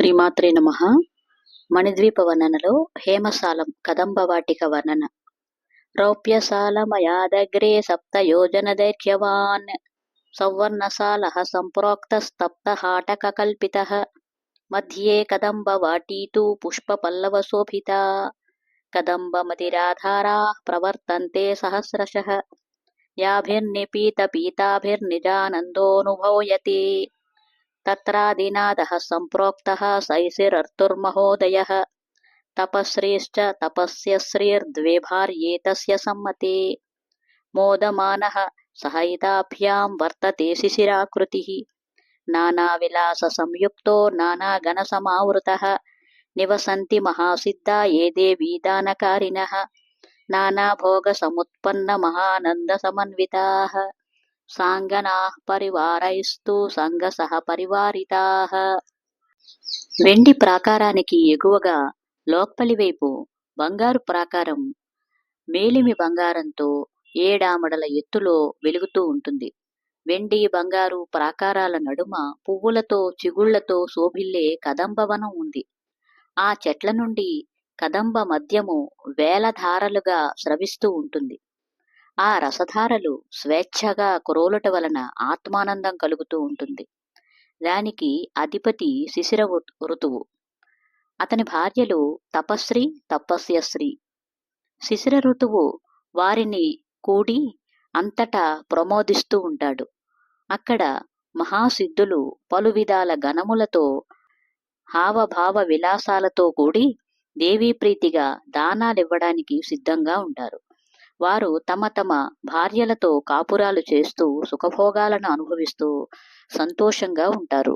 శ్రీమాత్రే నమ. మణిద్వీప వర్ణనలో హేమసాలం కదంబవాటిక వర్ణన. రౌప్యసాలమయాదగ్రే రౌప్యశాలమయాదగ్రే సప్తయోజన దైర్ఘ్యవాన్ సౌవర్ణశాల సంప్రోక్తస్తప్తహాటకకల్పిత. మధ్యే కదంబవాటీ తు పుష్పపల్లవశోభిత. కదంబమతిరాధారా ప్రవర్తంతే సహస్రశ. యాభిర్నిపీత పీతాభిర్నిజానందోనుభూయతే तत्रादिनादः सम्प्रोक्तः सैसिरर्तुर्महोदयः तपश्रीश्च तपस्य श्रीर्द्वे भार्ये तस्य सम्मते मोदमानः सहैताभ्यां वर्तते शिशिराकृतिः नानाविलाससंयुक्तो नानागणसमावृतः निवसन्ति महासिद्धा ये देवी दानकारिणः नानाभोगसमुत्पन्नमहानन्दसमन्विताः సాంగనాః పరివారైస్తు సంగసహ పరివారితాః వెండి ప్రాకారానికి ఎగువగా లోక్పలి వైపు బంగారు ప్రాకారం మేలిమి బంగారంతో ఏడామడల ఎత్తులో వెలుగుతూ ఉంటుంది. వెండి బంగారు ప్రాకారాల నడుమ పువ్వులతో చిగుళ్ళతో శోభిల్లే కదంబవనం ఉంది. ఆ చెట్ల నుండి కదంబ మద్యము వేలధారలుగా స్రవిస్తూ ఉంటుంది. ఆ రసధారలు స్వేచ్ఛగా కురోలుట వలన ఆత్మానందం కలుగుతూ ఉంటుంది. దానికి అధిపతి శిశిర ఋతువు. అతని భార్యలు తపశ్రీ తపస్యశ్రీ. శిశిర ఋతువు వారిని కూడి అంతటా ప్రమోదిస్తూ ఉంటాడు. అక్కడ మహాసిద్ధులు పలు విధాల గణములతో హావభావ విలాసాలతో కూడి దేవీప్రీతిగా దానాలివ్వడానికి సిద్ధంగా ఉంటారు. వారు తమ తమ భార్యలతో కాపురాలు చేస్తూ సుఖభోగాలను అనుభవిస్తూ సంతోషంగా ఉంటారు.